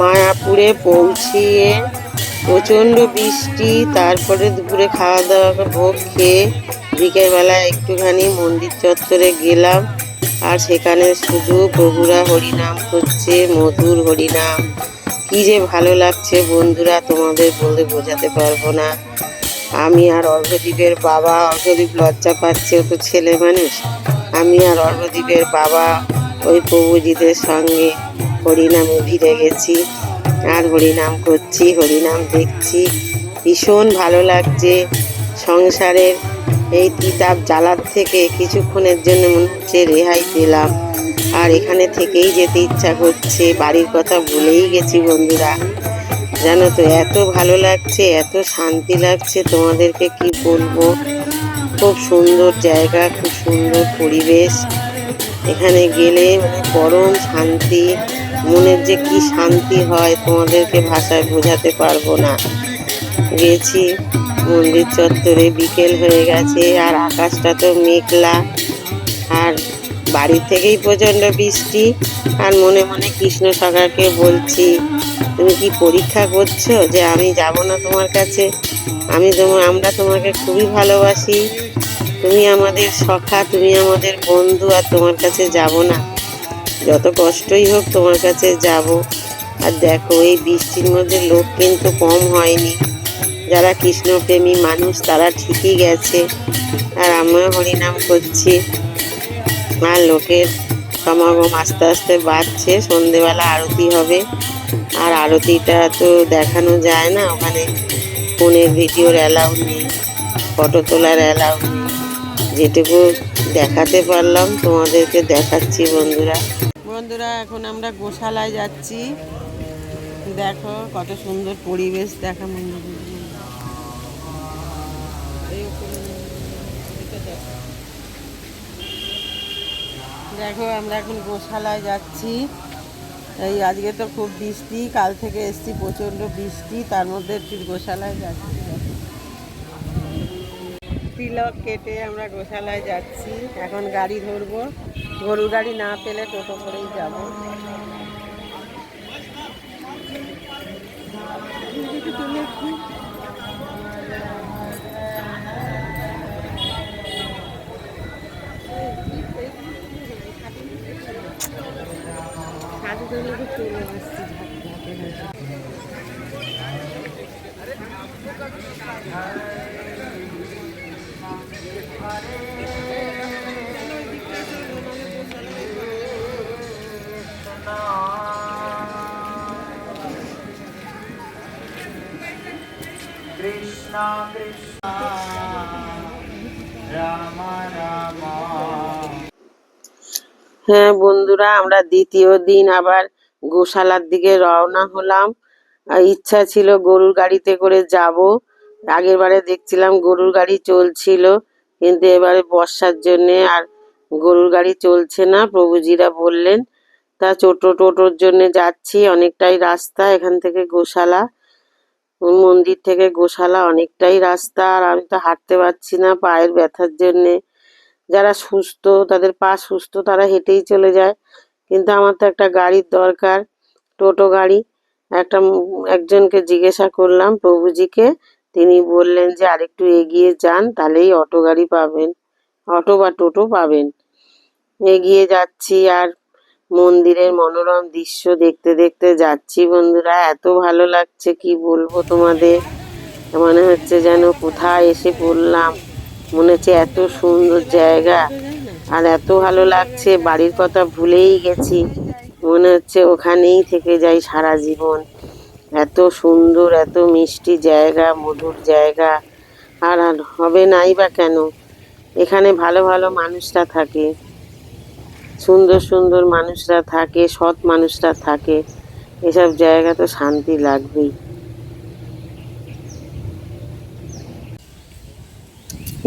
মায়াপুরে পৌঁছিয়ে প্রচণ্ড বৃষ্টি, তারপরে দুপুরে খাওয়া দাওয়া ভোগ খেয়ে বিকেলবেলা একটুখানি মন্দির চত্বরে গেলাম। আর সেখানে শুধু প্রভুরা হরিনাম করছে মধুর হরিনাম। কি যে ভালো লাগছে বন্ধুরা, তোমাদের বলতে বোঝাতে পারব না। আমি আর অর্ঘদ্বীপের বাবা অর্ঘদ্বীপ লজ্জা পাচ্ছে, ও তো ছেলে মানুষ। আমি আর অর্ঘদ্বীপের বাবা, ওই প্রভুজিদের সঙ্গে হরিনামে ভিড়ে গেছি, আর হরিনাম করছি, হরিনাম দেখছি। ভীষণ ভালো লাগছে সংসারের। এই তিতাব জ্বালার থেকে কিছুক্ষণের জন্য মনে হচ্ছে রেহাই পেলাম। আর এখানে থেকেই যেতে ইচ্ছা করছে, বাড়ির কথা ভুলেই গেছি বন্ধুরা। জানো তো, এত ভালো লাগছে, এত শান্তি লাগছে, তোমাদেরকে কি বলব? খুব সুন্দর জায়গা, খুব সুন্দর পরিবেশ। এখানে গেলে মানে পরম শান্তি। মনের যে কি শান্তি হয়, তোমাদেরকে ভাষায় বোঝাতে পারব না। গেছি, মন্দির চত্বরে বিকেল হয়ে গেছে, আর আকাশটা তো মেঘলা। আর বাড়ি থেকেই প্রচণ্ড বৃষ্টি, আর মনে মনে কৃষ্ণ সকারকে বলছি, তুমি কি পরীক্ষা করছ যে আমি যাব না তোমার কাছে? আমি তোমার আমরা তোমাকে খুবই ভালোবাসি। তুমি আমাদের সখা, তুমি আমাদের বন্ধু, আর তোমার কাছে যাব না। যত কষ্টই হোক তোমার কাছে যাব। আর দেখো, এই বৃষ্টির মধ্যে লোক কিন্তু কম হয়নি। যারা কৃষ্ণপ্রেমী মানুষ, তারা ঠিকই গেছে। আর আমিও হরিনাম করছি। আর লোকের সমাগম আস্তে আস্তে বাড়ছে। সন্ধেবেলা আরতি হবে। আর আরতিটা তো দেখানো যায় না, ওখানে ফোনের ভিডিওর অ্যালাউ নেই, ফটো তোলার অ্যালাউ নেই। যেটুকু দেখাতে পারলাম, তোমাদেরকে দেখাচ্ছি বন্ধুরা। বন্ধুরা, এখন আমরা গোশালায় যাচ্ছি। দেখো কত সুন্দর পরিবেশ, দেখা মন্দির দেখো আমরা এখন গোশালায় যাচ্ছি। এই আজকে তো খুব বৃষ্টি, কাল থেকে এসছি প্রচণ্ড বৃষ্টি, তার মধ্যে একটু গোশালায় যাচ্ছি। তিলক কেটে আমরা গোশালায় যাচ্ছি, এখন গাড়ি ধরবো। গরু গাড়ি না পেলে টোটো করেই যাব সাধু চলে আসছি হ্যাঁ বন্ধুরা, আমরা দ্বিতীয় দিন আবার গোশালার দিকে রওনা হলাম। ইচ্ছা ছিল গরুর গাড়িতে করে যাব। আগের বারে দেখছিলাম গরুর গাড়ি চলছিল, কিন্তু এবারে বর্ষার জন্যে আর গরুর গাড়ি চলছে না, প্রভুজিরা বললেন। তা টোটো টোটোর জন্য যাচ্ছি, অনেকটাই রাস্তা এখান থেকে গোশালা। মন্দির থেকে গোশালা অনেকটাই রাস্তা, আর আমি তো হাঁটতে পারছি না পায়ের ব্যথার জন্যে। যারা সুস্থ, তাদের পা সুস্থ, তারা হেঁটেই চলে যায়। কিন্তু আমার তো একটা গাড়ির দরকার, টোটো গাড়ি। একটা একজনকে জিজ্ঞাসা করলাম প্রভুজিকে, তিনি বললেন যে আরেকটু এগিয়ে যান, তাহলেই অটো গাড়ি পাবেন, অটো বা টোটো পাবেন। এগিয়ে যাচ্ছি আর মন্দিরের মনোরম দৃশ্য দেখতে দেখতে যাচ্ছি, বন্ধুরা। এত ভালো লাগছে, কি বলব তোমাদের? মনে হচ্ছে যেন কোথায় এসে পড়লাম। মনে হচ্ছে এত সুন্দর জায়গা। আর এত ভালো লাগছে, বাড়ির কথা ভুলেই গেছি। মনে হচ্ছে ওখানেই থেকে যাই সারা জীবন। এত সুন্দর, এত মিষ্টি জায়গা, মধুর জায়গা। আর আর হবে নাই বা কেন? এখানে ভালো ভালো মানুষরা থাকে। সুন্দর সুন্দর মানুষরা থাকে, সৎ মানুষরা থাকে, এসব জায়গা তো শান্তি লাগবেই।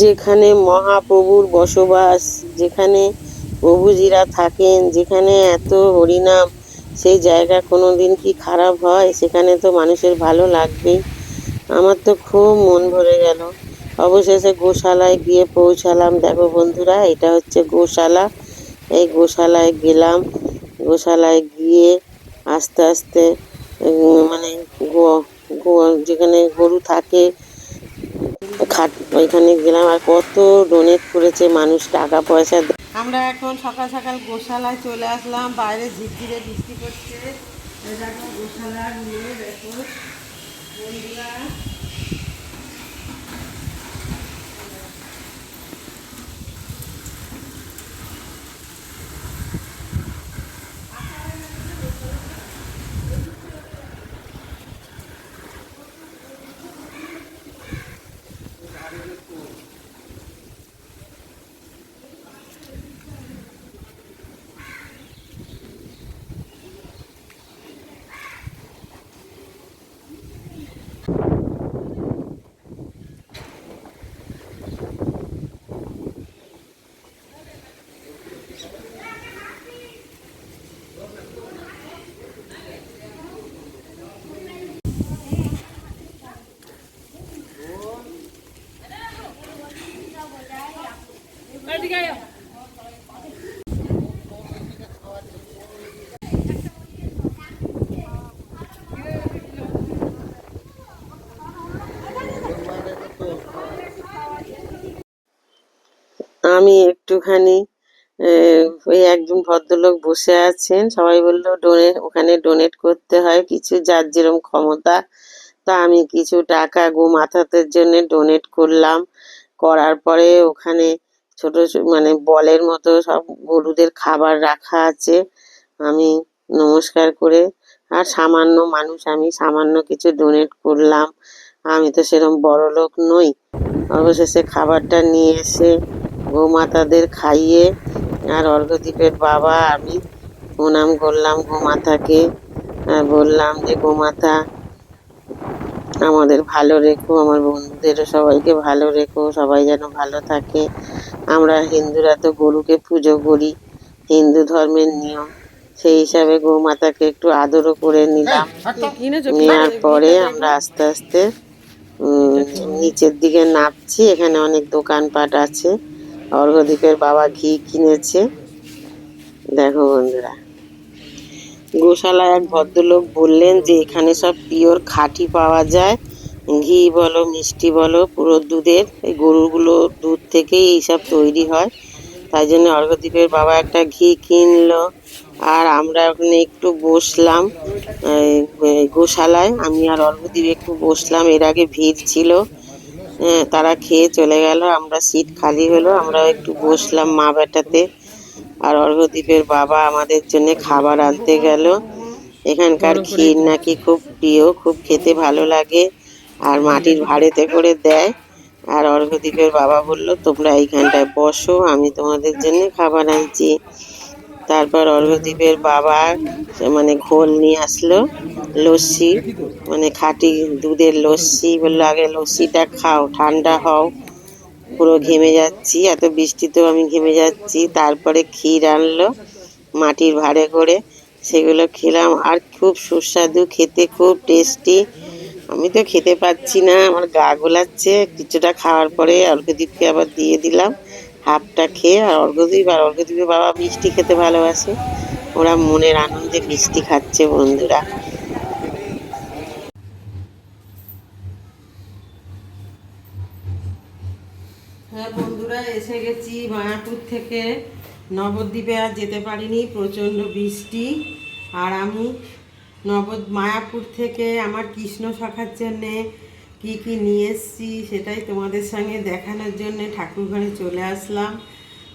যেখানে মহাপ্রভুর বসবাস, যেখানে প্রভুজিরা থাকেন, যেখানে এত হরিনাম, সেই জায়গা কোনো দিন কি খারাপ হয়? সেখানে তো মানুষের ভালো লাগবেই। আমার তো খুব মন ভরে গেল। অবশেষে গোশালায় গিয়ে পৌঁছালাম। দেখো বন্ধুরা, এটা হচ্ছে গোশালা। এই গোশালায় গেলাম। গোশালায় গিয়ে আস্তে আস্তে মানে যেখানে গরু থাকে, খাট, ওইখানে গেলাম। আর কত ডোনেট করেছে মানুষ টাকা পয়সা। আমরা এখন সকাল সকাল গোশালায় চলে আসলাম। বাইরে ঝিরঝিরে বৃষ্টি পড়ছে। গোশালা, নিয়ে দেখো আমি একটুখানি ওই একজন ভদ্রলোক বসে আছেন। সবাই বলল ডোনেট ওখানে ডোনেট করতে হয় কিছু, যার যেরম ক্ষমতা। তা আমি কিছু টাকা গো মাথাতের জন্য ডোনেট করলাম। করার পরে ওখানে ছোট মানে বলের মতো সব গরুদের খাবার রাখা আছে। আমি নমস্কার করে, আর সামান্য মানুষ, আমি সামান্য কিছু ডোনেট করলাম। আমি তো সেরকম বড় লোক নই। অবশেষে খাবারটা নিয়ে এসে গোমাতাদের খাইয়ে আর অর্ঘদ্বীপের বাবা আমি প্রণাম করলাম গোমাতাকে। আর বললাম যে গোমাতা আমাদের ভালো রেখো আমার বন্ধুদেরও সবাইকে ভালো রেখো সবাই যেন ভালো থাকে। আমরা হিন্দুরা তো গরুকে পুজো করি হিন্দু ধর্মের নিয়ম। সেই হিসাবে গোমাতাকে একটু আদরও করে নিলাম। নেওয়ার পরে আমরা আস্তে আস্তে নিচের দিকে নামছি এখানে অনেক দোকানপাট আছে। অর্ঘদ্বীপের বাবা ঘি কিনেছে। দেখো বন্ধুরা গোশালায় এক ভদ্রলোক বললেন যে, এখানে সব পিওর খাঁটি পাওয়া যায়। ঘি বলো, মিষ্টি বলো, পুরো দুধের। এই গরুগুলো দুধ থেকেই এইসব তৈরি হয়। তাই জন্য অর্ঘদ্বীপের বাবা একটা ঘি কিনলো। আর আমরা ওখানে একটু বসলাম। গোশালায়। আমি আর অর্ঘদ্বীপ একটু বসলাম। এর আগে ভিড় ছিল। তারা খেয়ে চলে গেল আমরা সিট খালি হলো আমরা একটু বসলাম মা বেটাতে আর অর্ঘদ্বীপের বাবা আমাদের জন্য খাবার আনতে গেল। এখানকার ক্ষীর নাকি খুব প্রিয় খুব খেতে ভালো লাগে আর মাটির ভাড়েতে করে দেয়। আর অর্ঘদ্বীপের বাবা বলল তোমরা এইখানটায় বসো আমি তোমাদের জন্য খাবার আনছি। তারপর অর্ঘদ্বীপের বাবা মানে ঘোল নিয়ে আসলো, লস্যি মানে খাঁটি দুধের লস্যি, বলল, আগে লস্যিটা খাও, ঠান্ডা হও, পুরো ঘেমে যাচ্ছি, এত বৃষ্টিতেও আমি ঘেমে যাচ্ছি। তারপরে ক্ষীর আনলো, মাটির ভাঁড়ে করে, সেগুলো খেলাম, আর খুব সুস্বাদু, খেতে খুব টেস্টি। আমি তো খেতে পাচ্ছি না, আমার গা গোলাচ্ছে, কিছুটা খাওয়ার পরে অর্ঘদ্বীপকে আবার দিয়ে দিলাম। হাফটা খেয়ে আর অর্ঘদ্বীপ আর অর্ঘদ্বীপের বাবা মিষ্টি খেতে ভালোবাসে। ওরা মনের আনন্দে মিষ্টি খাচ্ছে বন্ধুরা। হ্যাঁ বন্ধুরা, এসে গেছি মায়াপুর থেকে। নবদ্বীপে আর যেতে পারিনি, প্রচণ্ড বৃষ্টি। আর আমি নব মায়াপুর থেকে আমার কৃষ্ণ শাখার জন্যে কি কি নিয়ে এসেছি সেটাই তোমাদের সঙ্গে দেখানোর জন্যে ঠাকুর ঘরে চলে আসলাম।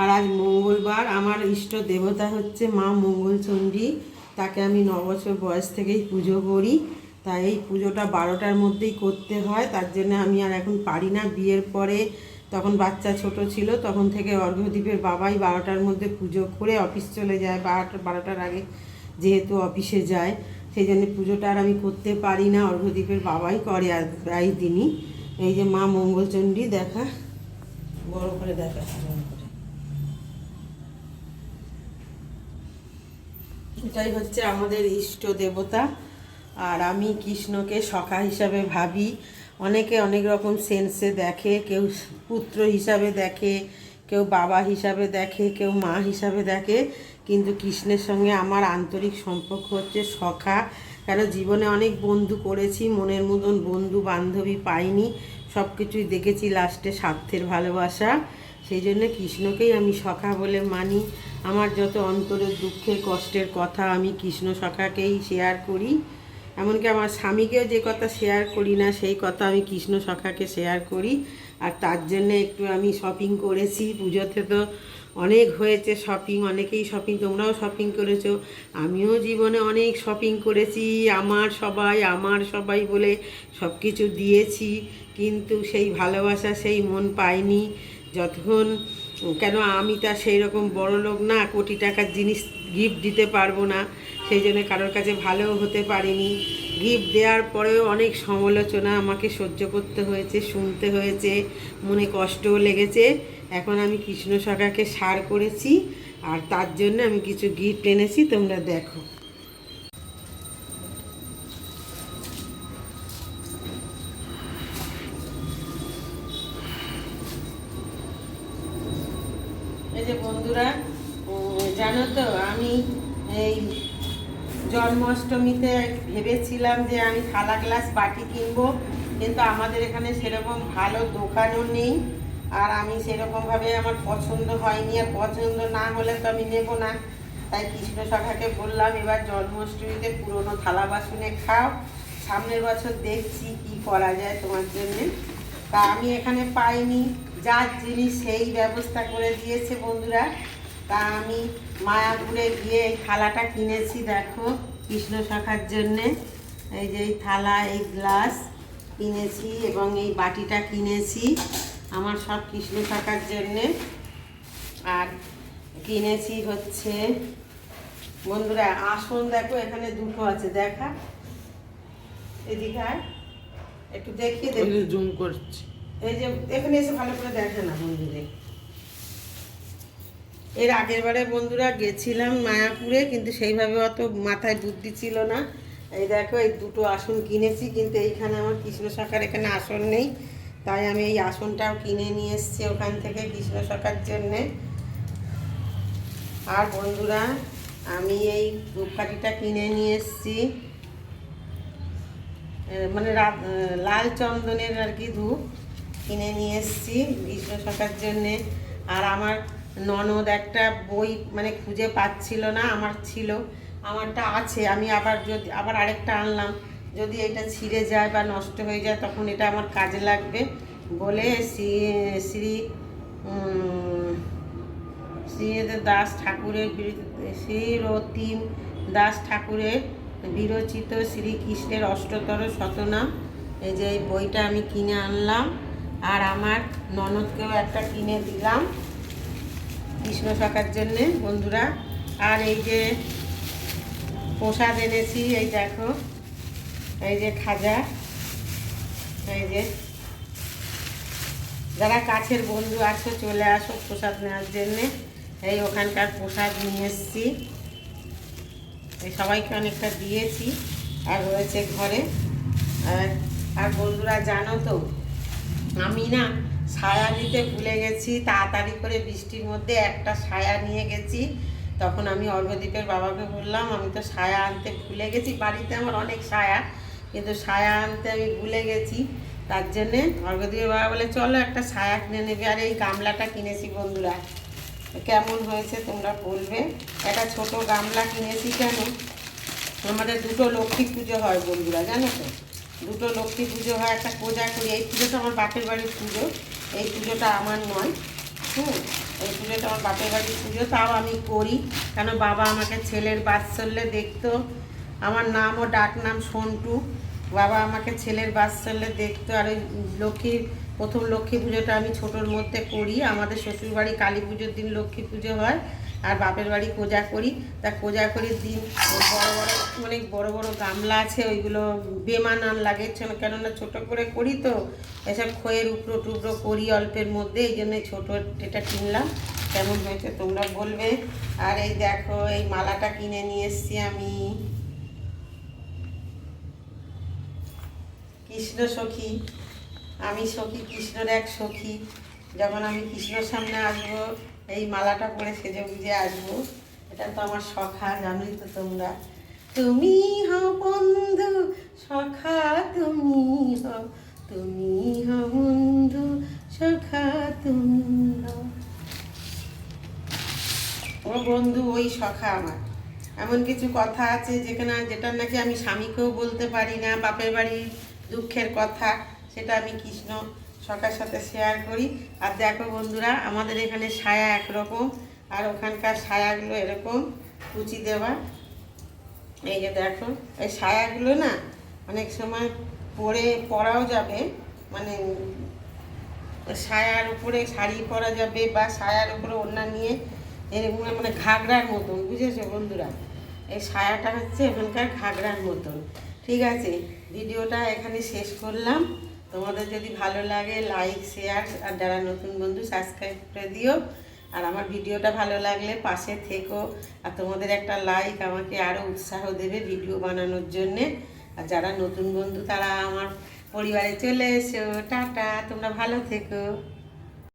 আর আজ মঙ্গলবার আমার ইষ্ট দেবতা হচ্ছে মা মঙ্গলচণ্ডী। তাকে আমি ন বছর বয়স থেকেই পুজো করি। তাই এই পুজোটা বারোটার মধ্যেই করতে হয়। তার জন্য আমি আর এখন পারি না বিয়ের পরে। তখন বাচ্চা ছোট ছিল, তখন থেকে অর্ঘ্যদ্বীপের বাবাই বারোটার মধ্যে পুজো করে অফিস চলে যায়। বারোটা, বারোটার আগে যেহেতু অফিসে যায়। সেই জন্য পুজোটা আর আমি করতে পারি না অর্ঘ্যদ্বীপের বাবাই করে আর এই দিনই। এই যে মা মঙ্গলচণ্ডী, দেখা। বড় করে দেখা। এটাই হচ্ছে আমাদের ইষ্ট দেবতা। আর আমি কৃষ্ণকে সখা হিসাবে ভাবি। অনেকে অনেক রকম সেন্সে দেখে, কেউ পুত্র হিসাবে দেখে, কেউ বাবা হিসাবে দেখে, কেউ মা হিসাবে দেখে। কিন্তু কৃষ্ণের সঙ্গে আমার আন্তরিক সম্পর্ক হচ্ছে সখা। কেন জীবনে অনেক বন্ধু করেছি, মনের মতন বন্ধু বান্ধবী পাইনি। সব কিছুই দেখেছি লাস্টে স্বার্থের ভালোবাসা। সেই জন্য কৃষ্ণকেই আমি সখা বলে মানি। আমার যত অন্তরের দুঃখের, কষ্টের কথা আমি কৃষ্ণ সখাকেই শেয়ার করি। এমনকি আমার স্বামীকেও যে কথা শেয়ার করি না, সেই কথা আমি কৃষ্ণ সখাকে শেয়ার করি। আর তার জন্য একটু আমি শপিং করেছি, পুজোতে তো অনেক হয়েছে শপিং অনেকেই শপিং তোমরাও শপিং করেছ। আমিও জীবনে অনেক শপিং করেছি, আমার সবাই আমার সবাই বলে সব কিছু দিয়েছি, কিন্তু সেই ভালোবাসা, সেই মন পাইনি। যতক্ষণ, কেন আমি তা সেই রকম বড় লোক না, কোটি টাকার জিনিস গিফট দিতে পারব না, সেই জন্য কারোর কাছে ভালোও হতে পারিনি। গিফট দেওয়ার পরেও অনেক সমালোচনা আমাকে সহ্য করতে হয়েছে, শুনতে হয়েছে, মনে কষ্টও লেগেছে। এখন আমি কৃষ্ণ সখাকে সার করেছি, আর তার জন্য আমি কিছু গিফট এনেছি, তোমরা দেখো। এই যে বন্ধুরা জানো তো, আমি এই জন্মাষ্টমীতে ভেবেছিলাম যে আমি থালা গ্লাস বাটি কিনবো, কিন্তু আমাদের এখানে সেরকম ভালো দোকানও নেই। আর আমি সেরকমভাবে আমার পছন্দ হয়নি আর পছন্দ না হলে তো আমি নেব না। তাই কৃষ্ণ সখাকে বললাম, এবার জন্মাষ্টমীতে পুরনো থালা বাসনে খাও। সামনের বছর দেখছি কি করা যায় তোমার জন্যে। তা আমি এখানে পাইনি। যার জিনিস সেই ব্যবস্থা করে দিয়েছে বন্ধুরা। তা আমি মায়াপুরে গিয়ে এই থালাটা কিনেছি, দেখো, কৃষ্ণ শাখার জন্যে। এই যে এই থালা, এই গ্লাস কিনেছি এবং এই বাটিটা কিনেছি। আমার সব কৃষ্ণ শাখার জন্যে। আর কিনেছি হচ্ছে বন্ধুরা আসন দেখো এখানে দুটো আছে দেখা। এদিকে আয়। একটু দেখিয়ে দেখ জুম করছি। এই যে এখানে এসে ভালো করে দেখে না বন্ধুদের। এর আগের বারে বন্ধুরা গেছিলাম মায়াপুরে কিন্তু সেইভাবে অত মাথায় বুদ্ধি ছিল না। এই দেখো এই দুটো আসন কিনেছি কিন্তু এইখানে আমার কৃষ্ণ শাখার এখানে আসন নেই। তাই আমি এই আসনটাও কিনে নিয়ে এসেছি ওখান থেকে কৃষ্ণ শাখার জন্যে। আর বন্ধুরা, আমি এই ধূপকাঠিটা কিনে নিয়ে এসেছি। মানে লাল চন্দনের আর কি ধূপ কিনে নিয়ে এসেছি কৃষ্ণ শাখার জন্যে। আর আমার ননদ একটা বই মানে খুঁজে পাচ্ছিল না, আমার ছিল, আমারটা আছে, আমি আবার যদি, আবার আরেকটা আনলাম। যদি এটা ছিঁড়ে যায় বা নষ্ট হয়ে যায়, তখন এটা আমার কাজে লাগবে। বলে শ্রী শ্রী দাস ঠাকুরের শ্রী রতিম দাস ঠাকুরের বিরচিত শ্রীকৃষ্ণের অষ্টতর শতনাম। এই যে এই বইটা আমি কিনে আনলাম, আর আমার ননদকেও একটা কিনে দিলাম কৃষ্ণ শাখার জন্যে, বন্ধুরা। আর এই যে প্রসাদ এনেছি, এই দেখো। এই যে খাজা, এই যে যারা কাছের বন্ধু আছো, চলে আসো প্রসাদ নেওয়ার জন্যে। এই ওখানকার প্রসাদ নিয়ে এসছি। এই সবাইকে অনেকটা দিয়েছি, আর রয়েছে ঘরে। আর আর বন্ধুরা জানো তো, আমি না সায়া নিতে ভুলে গেছি, তাড়াতাড়ি করে বৃষ্টির মধ্যে একটা সায়া নিয়ে গেছি। তখন আমি অর্ঘদ্বীপের বাবাকে বললাম, আমি তো সায়া আনতে ভুলে গেছি, বাড়িতে আমার অনেক সায়া। কিন্তু সায়া আনতে আমি ভুলে গেছি। তার জন্যে অর্ঘদ্বীপের বাবা বলে, চলো একটা সায়া কিনে নেবে। আর এই গামলাটা কিনেছি বন্ধুরা। কেমন হয়েছে তোমরা বলবে। একটা ছোট গামলা কিনেছি কেন? আমাদের দুটো লক্ষ্মী পুজো হয় বন্ধুরা, জানো তো? দুটো লক্ষ্মী পুজো হয়, একটা পূজা করি। এই পুজোটা আমার বাপের বাড়ির পুজো। এই পুজোটা আমার নয়। হুম, এই পুজোটা আমার বাপের বাড়ির পুজো। তাও আমি করি। কেন? বাবা আমাকে ছেলের বাৎসল্যে দেখতো। আমার নাম ও ডাক নাম সন্টু। বাবা আমাকে ছেলের বাৎসল্যে দেখতো আর ওই লক্ষ্মীর, প্রথম লক্ষ্মী পুজোটা আমি ছোটোর মধ্যে করি। আমাদের শ্বশুরবাড়ি কালী পুজোর দিন লক্ষ্মী পুজো হয় আর বাপের বাড়ি কোজা করি তা কোজা করির দিন বড় বড় অনেক বড় বড় গামলা আছে, ওইগুলো বেমানান লাগে। কেন- কেননা ছোটো করে করি তো, এসব খয়ের উপরো টুকরো করি অল্পের মধ্যে, এই জন্য ছোটো এটা কিনলাম। কেমন হয়েছে তোমরা বলবে। আর এই দেখো, এই মালাটা কিনে নিয়ে এসছি আমি। কৃষ্ণ সখী, আমি সখী, কৃষ্ণর এক সখী। যখন আমি কৃষ্ণর সামনে আসব, এই মালাটা পরে সেজে গুজে আসব। এটা তো আমার শখা জানোই তো তোমরা। তুমি হও বন্ধু, সখা তুমি হও। তুমি হও বন্ধু, সখা তুমি হও। ও বন্ধু, ওই সখা আমার। এমন কিছু কথা আছে যেখানে যেটা নাকি আমি স্বামীকেও বলতে পারি না, বাপের বাড়ির দুঃখের কথা, সেটা আমি কৃষ্ণ সখার সাথে শেয়ার করি। আর দেখো বন্ধুরা, আমাদের এখানে ছায়া একরকম, আর ওখানকার ছায়াগুলো এরকম কুচি দেওয়া। এই যে দেখো, এই ছায়াগুলো না অনেক সময় পরে পরাও যাবে মানে সায়ার উপরে শাড়ি পরা যাবে বা সায়ার উপরে ওড়না নিয়ে এরকম মানে ঘাগরার মতন, বুঝেছ বন্ধুরা? এই সায়াটা হচ্ছে এখানকার ঘাগরার মতন, ঠিক আছে? ভিডিওটা এখানে শেষ করলাম। তোমাদের যদি ভালো লাগে লাইক শেয়ার আর যারা নতুন বন্ধু সাবস্ক্রাইব করে দিও। আর আমার ভিডিওটা ভালো লাগলে পাশে থেকো। আর তোমাদের একটা লাইক আমাকে আরও উৎসাহ দেবে ভিডিও বানানোর জন্যে। আর যারা নতুন বন্ধু, তারা আমার পরিবারে চলে এসো। টাটা, তোমরা ভালো থেকো।